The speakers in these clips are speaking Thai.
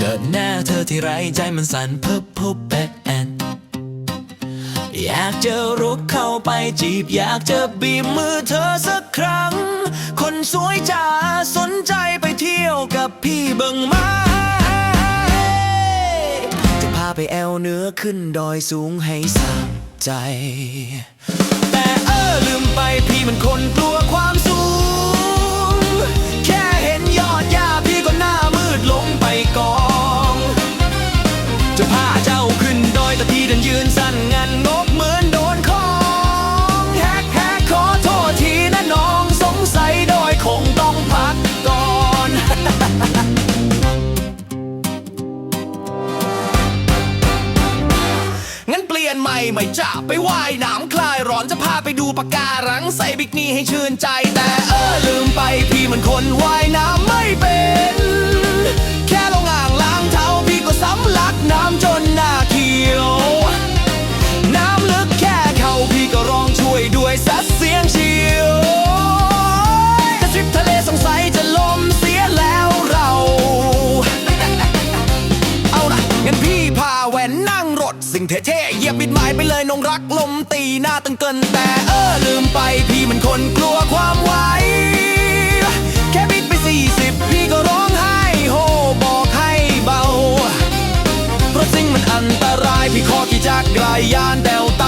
เจอหน้าเธอที่ไรใจมันสั่นเพิบพุบแปะแอนอยากจะรุกเข้าไปจีบ อยากจะบีบมือเธอสักครั้ง คนสวยจ๋าสนใจไปเที่ยวกับพี่เบิ่งไมา จะพาไปแอวเหนือขึ้นดอยสูงให้สะใจ แต่เออลืม ยนใหม่ไม่จะไปว่ายน้ำคลายร้อนจะพาไปดูปะการังใส่บิกนี่ให้ชื่นใจแต่เออลืมไปพี่มันคนว่ายน้ำ งรักลมตีหน้าตึงเกินแต่เออลืมไปพี่มันคนกลัวความไหว แค่บิดไปสี่สิบพี่ก็ร้องไห้โฮบอกให้เบา เพราะสิ่งมันอันตรายพี่ขอขี่จากไกลยานแดวตา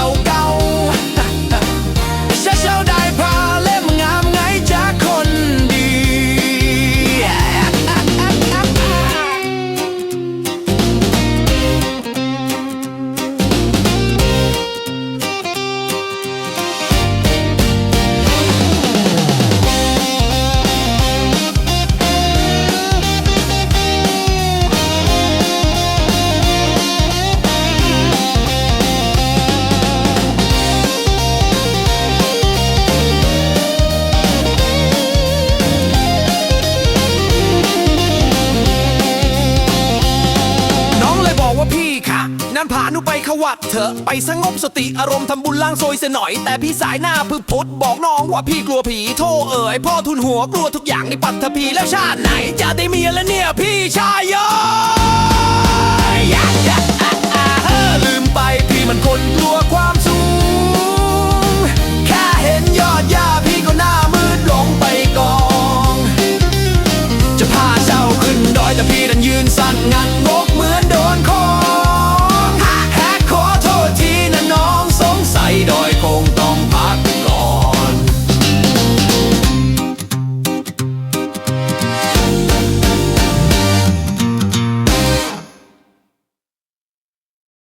พาหนูไปขวัดเถอะ ไปสงบสติอารมณ์ทำบุญล้างโซยเสียหน่อย แต่พี่สายหน้าพึบพุดบอกน้องว่าพี่กลัวผีโทเอ๋ยพ่อทุนหัวกลัวทุกอย่างในปัตถภีแล้วชาติไหน จะได้เมียแล้วเนี่ยพี่ชายเยออ